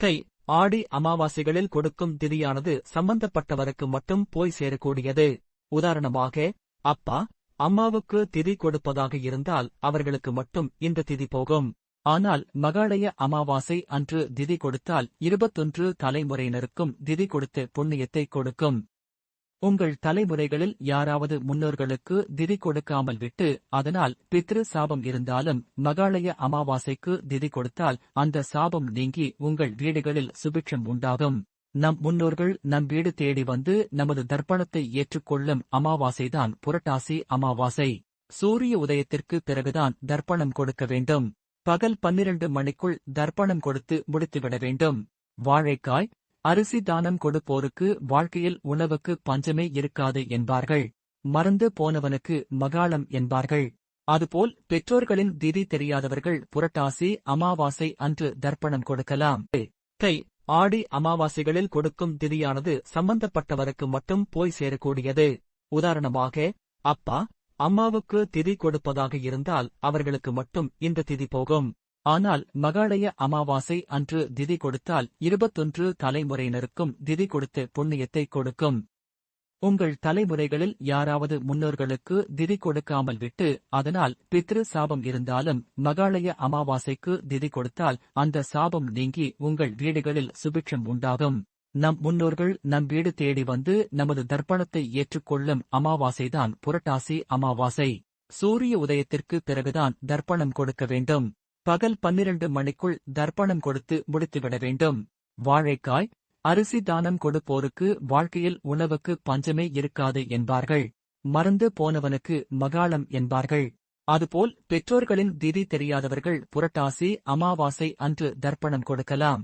தை ஆடி அமாவாசைகளில் கொடுக்கும் திதியானது சம்பந்தப்பட்டவருக்கு மட்டும் போய் சேரக்கூடியது. உதாரணமாக அப்பா அம்மாவுக்கு திதி கொடுப்பதாக இருந்தால் அவர்களுக்கு மட்டும் இந்த திதி போகும். ஆனால் மகாலய அமாவாசை அன்று திதி கொடுத்தால் இருபத்தொன்று தலைமுறையினருக்கும் திதி கொடுத்து புண்ணியத்தை கொடுக்கும். உங்கள் தலைமுறைகளில் யாராவது முன்னோர்களுக்கு திதி கொடுக்காமல் விட்டு அதனால் பித்ரு சாபம் இருந்தாலும் மகாலய அமாவாசைக்கு திதி கொடுத்தால் அந்த சாபம் நீங்கி உங்கள் வீடுகளில் சுபிட்சம் உண்டாகும். நம் முன்னோர்கள் நம் வீடு தேடி வந்து நமது தர்ப்பணத்தை ஏற்றுக்கொள்ளும் அமாவாசைதான் புரட்டாசி அமாவாசை. சூரிய உதயத்திற்கு பிறகுதான் தர்ப்பணம் கொடுக்க வேண்டும். பகல் பன்னிரண்டு மணிக்குள் தர்ப்பணம் கொடுத்து முடித்துவிட வேண்டும். வாழைக்காய் அரிசி தானம் கொடுப்போருக்கு வாழ்க்கையில் உணவுக்கு பஞ்சமே இருக்காது என்பார்கள். மறந்து போனவனுக்கு மகாளம் என்பார்கள். அதுபோல் பெற்றோர்களின் திதி தெரியாதவர்கள் புரட்டாசி அமாவாசை அன்று தர்ப்பணம் கொடுக்கலாம். தை ஆடி அமாவாசைகளில் கொடுக்கும் திதியானது சம்பந்தப்பட்டவருக்கு மட்டும் போய் சேரக்கூடியது. உதாரணமாக அப்பா அம்மாவுக்கு திதி கொடுப்பதாக இருந்தால் அவர்களுக்கு மட்டும் இந்த திதி போகும். ஆனால் மகாலய அமாவாசை அன்று திதி கொடுத்தால் இருபத்தொன்று தலைமுறையினருக்கும் திதி கொடுத்து புண்ணியத்தை கொடுக்கும். உங்கள் தலைமுறைகளில் யாராவது முன்னோர்களுக்கு திதி கொடுக்காமல் விட்டு அதனால் பித்ரு சாபம் இருந்தாலும் மகாலய அமாவாசைக்கு திதி கொடுத்தால் அந்த சாபம் நீங்கி உங்கள் வீடுகளில் சுபிட்சம் உண்டாகும். நம் முன்னோர்கள் நம் வீடு தேடி வந்து நமது தர்ப்பணத்தை ஏற்றுக்கொள்ளும் அமாவாசைதான் புரட்டாசி அமாவாசை. சூரிய உதயத்திற்கு பிறகுதான் தர்ப்பணம் கொடுக்க வேண்டும். பகல் பன்னிரண்டு மணிக்குள் தர்ப்பணம் கொடுத்து முடித்துவிட வேண்டும். வாழைக்காய் அரிசி தானம் கொடுப்போருக்கு வாழ்க்கையில் உணவுக்கு பஞ்சமே இருக்காது என்பார்கள். மறந்து போனவனுக்கு மகாளம் என்பார்கள். அதுபோல் பெற்றோர்களின் திதி தெரியாதவர்கள் புரட்டாசி அமாவாசை அன்று தர்ப்பணம் கொடுக்கலாம்.